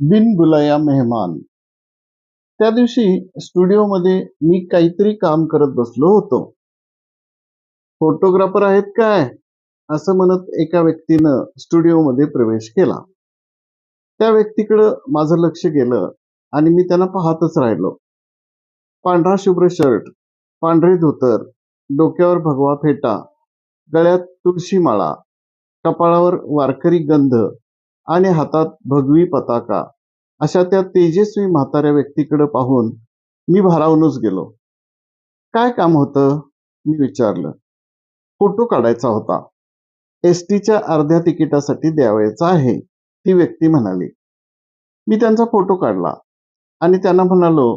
बिन बुलाया मेहमान. त्या दिवशी स्टुडिओमध्ये मी काहीतरी काम करत बसलो होतो. फोटोग्राफर आहेत काय? असं म्हणत एका व्यक्तीनं स्टुडिओमध्ये प्रवेश केला. त्या व्यक्तीकडं माझं लक्ष गेलं आणि मी त्यांना पाहतच राहिलो. पांढरा शुभ्र शर्ट पांढरे धोतर डोक्यावर भगवा फेटा गळ्यात तुळशी माळा कपाळावर वारकरी गंध आणि हातात भगवी पताका. अशा त्या तेजस्वी म्हाताऱ्या व्यक्तीकडे पाहून मी भारावूनच गेलो. काय काम होतं? मी विचारलं. फोटो काढायचा होता. एस टीच्या अर्ध्या तिकिटासाठी द्यावायचा आहे ती व्यक्ती म्हणाली. मी त्यांचा फोटो काढला आणि त्यांना म्हणालो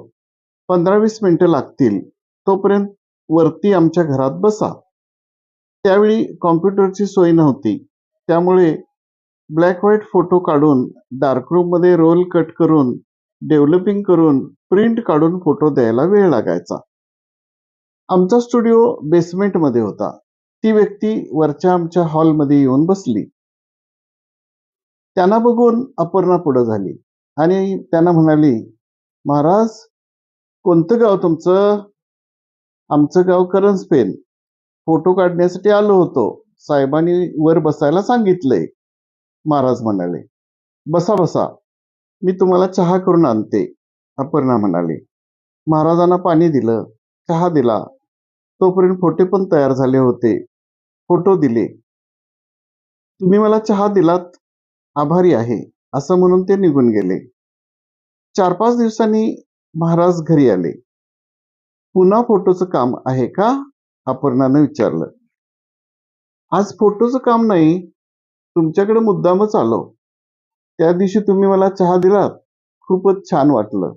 पंधरा वीस मिनिटं लागतील तोपर्यंत वरती आमच्या घरात बसा. त्यावेळी कॉम्प्युटरची सोय नव्हती त्यामुळे ब्लॅक व्हाईट फोटो काढून डार्करूममध्ये रोल कट करून डेव्हलपिंग करून प्रिंट काढून फोटो द्यायला वेळ लागायचा. आमचा स्टुडिओ बेसमेंटमध्ये होता. ती व्यक्ती वरच्या आमच्या हॉलमध्ये येऊन बसली. त्यांना बघून अपर्णा पुढं झाली आणि त्यांना म्हणाली महाराज कोणतं गाव तुमचं? आमचं गाव करंजपेन. फोटो काढण्यासाठी आलो होतो. साहेबांनी वर बसायला सांगितलंय. महाराज म्हणाले बसा बसा. मी तुम्हाला चहा करून आणते. अपर्णा म्हणाली महाराजांना पाणी दिलं चहा दिला. तोपर्यंत फोटे पण तयार झाले होते. फोटो दिले. तुम्ही मला चहा दिलात आभारी आहे. असं म्हणून ते निघून गेले. चार पाच दिवसांनी महाराज घरी आले. पुन्हा फोटोचं काम आहे का? अपर्णानं विचारलं. आज फोटोचं काम नाही तुमच्याकडे मुद्दामच आलो. त्या दिवशी तुम्ही मला चहा दिलात. खूपच छान वाटलं.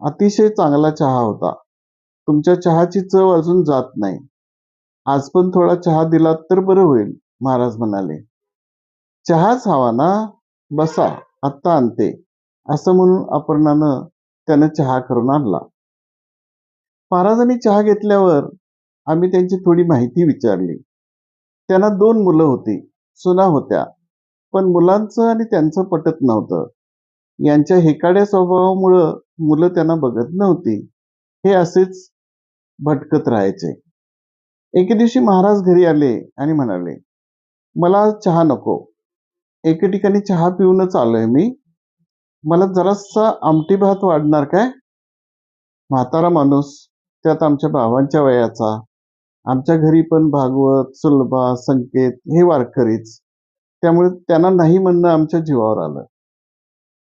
अतिशय चांगला चहा होता. तुमच्या चहाची चव अजून जात नाही. आज पण थोडा चहा दिलात तर बरं होईल महाराज म्हणाले. चहाच हवा ना? बसा आत्ता आणते. असं म्हणून अपर्णानं त्यानं चहा करून आणला. महाराजांनी चहा घेतल्यावर आम्ही त्यांची थोडी माहिती विचारली. त्यांना दोन मुलं होती. सुना होत्या. पण मुलांचं आणि त्यांचं पटत नव्हतं. यांच्या हेकाड्या स्वभावामुळं मुलं त्यांना बघत नव्हती. हे असेच भटकत राहायचे. एके दिवशी महाराज घरी आले आणि म्हणाले मला चहा नको. एके ठिकाणी चहा पिऊनच आलोय मी. मला जरासा आमटी भात वाढणार काय? म्हातारा माणूस त्यात आमच्या भावांच्या वयाचा. आमच्या घरी पण भागवत सुलभा संकेत हे वारकरीच. त्यामुळे त्यांना नाही म्हणणं आमच्या जीवावर आलं.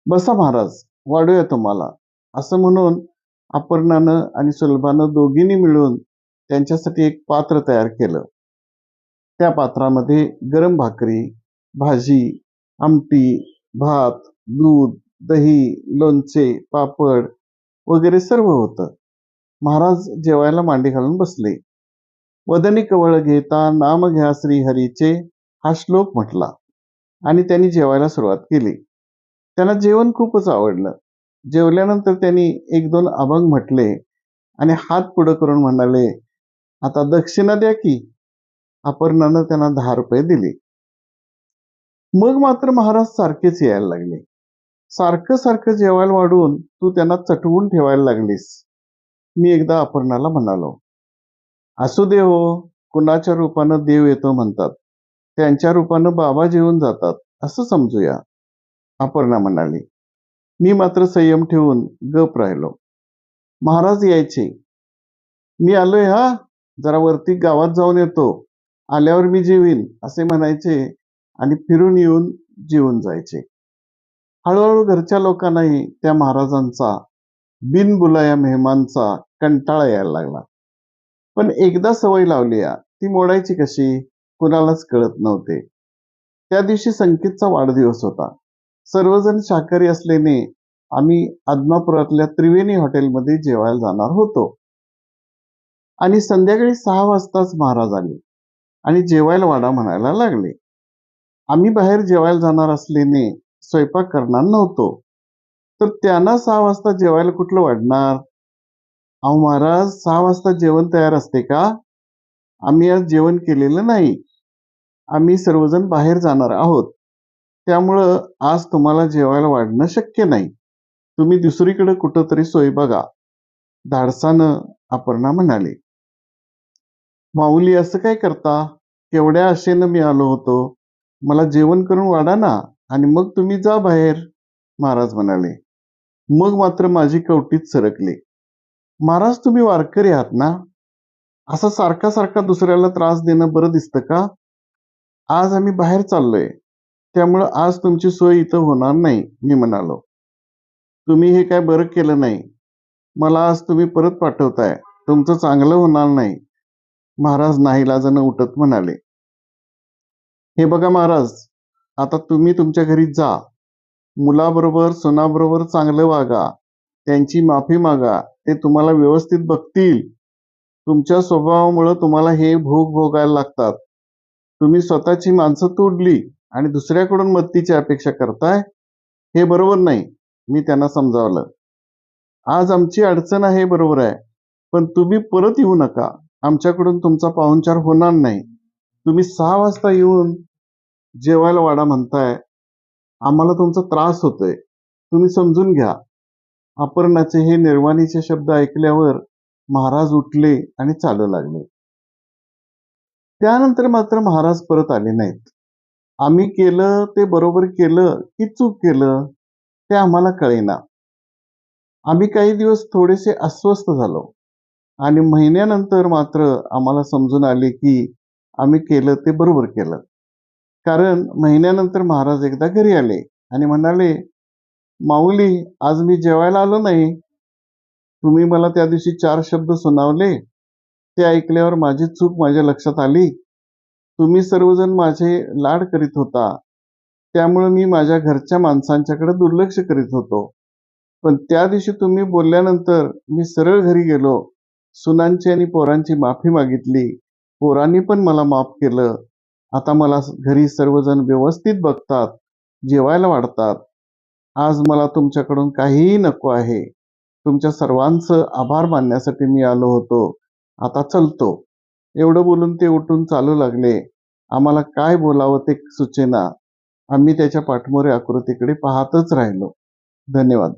बसा महाराज वाढूया तुम्हाला. असं म्हणून अपर्णानं आणि सुलभानं दोघींनी मिळून त्यांच्यासाठी एक पात्र तयार केलं. त्या पात्रामध्ये गरम भाकरी भाजी आमटी भात दूध दही लोणचे पापड वगैरे सर्व होतं. महाराज जेवायला मांडी घालून बसले. वदनी कवळ घेता नाम घ्या श्रीहरीचे हा श्लोक म्हटला. आणि त्यांनी जेवायला सुरुवात केली. त्यांना जेवण खूपच आवडलं. जेवल्यानंतर त्यांनी एक दोन अभंग म्हटले. आणि हात पुढं करून म्हणाले आता दक्षिणा द्या की. अपर्णानं त्यांना दहा रुपये दिले. मग मात्र महाराज सारखेच यायला लागले. सारखं सारखं जेवायला वाढून तू त्यांना चटवून ठेवायला लागलीस. मी एकदा अपर्णाला म्हणालो असू दे हो कुणाच्या रूपानं देव येतो म्हणतात. त्यांच्या रूपानं बाबा जेवून जातात असं समजूया. अपर्णा म्हणाली मी मात्र संयम ठेवून गप राहिलो. महाराज यायचे. मी आलोय हा? जरा वरती गावात जाऊन येतो. आल्यावर मी जेवीन असे म्हणायचे आणि फिरून येऊन जेवून जायचे. हळूहळू घरच्या लोकांनाही त्या महाराजांचा बिन बुलाया मेहमानचा कंटाळा यायला लागला. पण एकदा सवय लावलीया ती मोडायची कशी? कुणालाच कळत नव्हते. त्या दिवशी संकेतचा वाढदिवस होता. सर्वजण शाकाहारी असल्याने आम्ही आदमापुरातल्या त्रिवेणी हॉटेलमध्ये जेवायला जाणार होतो. आणि संध्याकाळी सहा वाजताच महाराज आले आणि जेवायला वाडा म्हणायला लागले. आम्ही बाहेर जेवायला जाणार असल्याने स्वयंपाक करणार नव्हतो. तर त्यांना सहा वाजता जेवायला कुठलं वाढणार? अहो महाराज सहा वाजता जेवण तयार असते का? आम्ही आज जेवण केलेलं नाही. आम्ही सर्वजण बाहेर जाणार आहोत. त्यामुळं आज तुम्हाला जेवायला वाढणं शक्य नाही. तुम्ही दुसरीकडे कुठंतरी सोय बघा. धाडसानं अपर्णा म्हणाले. माऊली असं काय करता? केवढ्या आशेनं मी आलो होतो. मला जेवण करून वाढा ना आणि मग तुम्ही जा बाहेर महाराज म्हणाले. मग मात्र माझी कवटीत सरकली. महाराज तुम्ही वारकरी आहात ना? असं सारखा सारखा दुसऱ्याला त्रास देणं बरं दिसतं का? आज आम्ही बाहेर चाललोय. त्यामुळं आज तुमची सोय इथं होणार नाही मी म्हणालो. तुम्ही हे काय बरं केलं नाही. मला आज तुम्ही परत पाठवताय. तुमचं चांगलं होणार नाही. महाराज नाईलाजानं उठत म्हणाले. हे बघा महाराज आता तुम्ही तुमच्या घरी जा. मुलाबरोबर सुनाबरोबर चांगलं वागा. त्यांची माफी मागा. ते तुम्हाला व्यवस्थित बघतील. तुमच्या स्वभावामुळं तुम्हाला हे भोग भोगायला लागतात. तुम्ही स्वतःची माणसं तोडली आणि दुसऱ्याकडून मदतीची अपेक्षा करताय? हे बरोबर नाही. मी त्यांना समजावलं. आज आमची अडचण आहे बरोबर आहे. पण तुम्ही परत येऊ नका. आमच्याकडून तुमचा पाहुणचार होणार नाही. तुम्ही सहा वाजता येऊन जेवायला वाडा म्हणताय. आम्हाला तुमचा त्रास होतोय. तुम्ही समजून घ्या. अपर्णाचे हे निर्वाणीचे शब्द ऐकल्यावर महाराज उठले आणि चालू लागले. त्यानंतर मात्र महाराज परत आले नाहीत. आम्ही केलं ते बरोबर केलं की चूक केलं ते आम्हाला कळेना. आम्ही काही दिवस थोडेसे अस्वस्थ झालो आणि महिन्यानंतर मात्र आम्हाला समजून आले की आम्ही केलं ते बरोबर केलं. कारण महिन्यानंतर महाराज एकदा घरी आले आणि म्हणाले माऊली आज मी जेवायला आलो नाही. तुम्ही मला त्या दिवशी चार शब्द सुनावले. ते ऐकल्यावर माझी चूक माझ्या लक्षात आली. तुम्ही सर्वजण माझे लाड करीत होता. त्यामुळे मी माझ्या घरच्या माणसांच्याकडे दुर्लक्ष करीत होतो. पण त्या दिवशी तुम्ही बोलल्यानंतर मी सरळ घरी गेलो. सुनांची आणि पोरांची माफी मागितली. पोरांनी पण मला माफ केलं. आता मला घरी सर्वजण व्यवस्थित बघतात जेवायला वाढतात. आज मला तुमच्याकडून काहीही नको आहे. तुमच्या सर्वांचं आभार मानण्यासाठी मी आलो होतो. आता चलतो. एवढं बोलून ते उठून चालू लागले. आम्हाला काय बोलावं ते सुचेना. आम्ही त्याच्या पाठमोरे आकृतीकडे पाहतच राहिलो. धन्यवाद.